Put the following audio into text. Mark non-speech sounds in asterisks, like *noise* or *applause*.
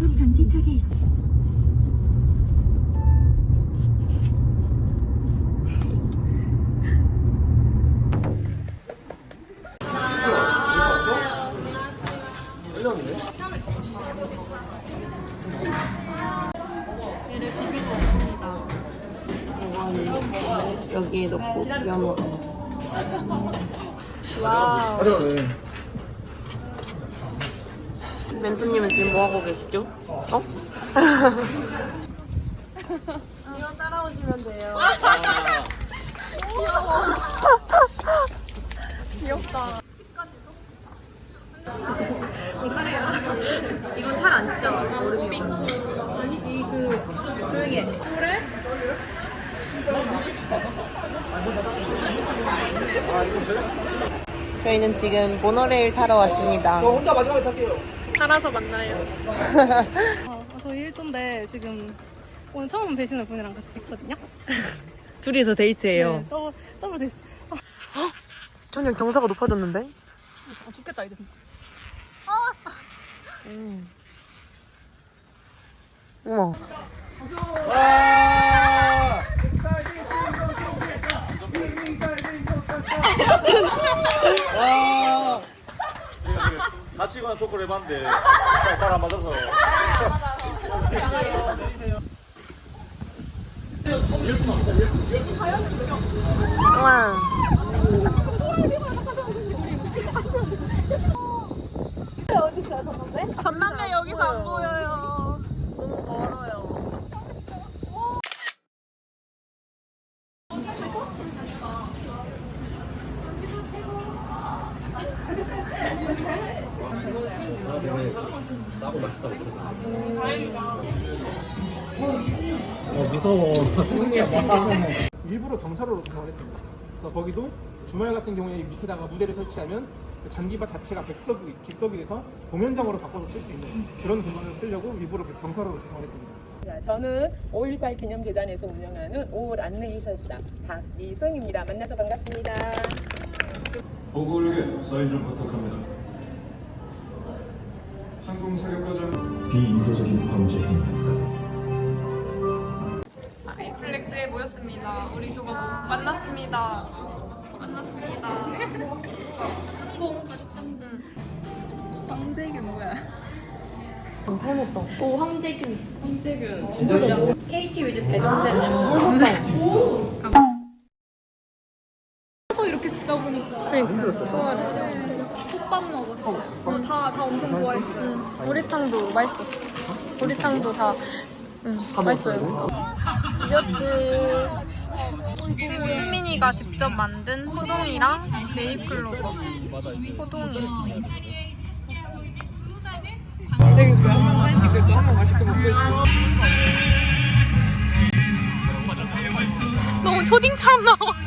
과속 방지턱에 있어. 여기에 넣고 비벼 먹어요. 어려워네. 멘토님은 지금 뭐 하고 계시죠? 어? 이거 따라오시면 돼요. 귀엽다. 이건 살 안 찌잖아. 얼음이. 아니지 그 조용히 해. 그래? 저희는 지금 모노레일 타러 왔습니다. 저 혼자 마지막에 탈게요. 살아서 만나요. 어, 저희 1조인데 지금 오늘 처음 뵈시는 분이랑 같이 있거든요. *laughs* 둘이서 데이트해요. 네, 더블, 더블 데이트. 저녁 경사가 높아졌는데? 아, 죽겠다, 이제. 음. 우와. 가는 토크를 해봤는데 잘 안 맞아서. 우와. 전남대 여기서 안 보여요. 너무 멀어요. 어, 무서워. *laughs* 일부러 경사로로 구성을 했습니다. 그래서 거기도 주말 같은 경우에 밑에다가 무대를 설치하면 그 잔디밭 자체가 백석이, 객석이 돼서 공연장으로 바꿔서 쓸 수 있는 그런 공간을 쓰려고 일부러 그 경사로로 구성을 했습니다. 자, 저는 5.18 기념재단에서 운영하는 5월 안내해설사 박미성입니다. 만나서 반갑습니다. 보고에게 사인 좀 부탁합니다 항공 사격과장 비인도적인 범죄 행위였다. 플렉스에 모였습니다. 우리 저거 만났습니다. 만났습니다. 상봉 가족 상봉. 황재균 뭐야? 닮았다. 오 황재균. 황재균. 진짜 KT 위즈 배정된 서 이렇게 듣다 보니까 좋아요. 솥밥 먹었어. 어, 다, 엄청 좋아했어. 보리탕도 맛있었어. 보리탕도 다, 응, 맛있어요. 디저트. 수민이가 직접 만든 호동이랑 네이클로버. 호동이. 되게 좋아. 한번 사진 찍을 거 한번 맛있게 먹고 있어. 너무 초딩처럼 나와.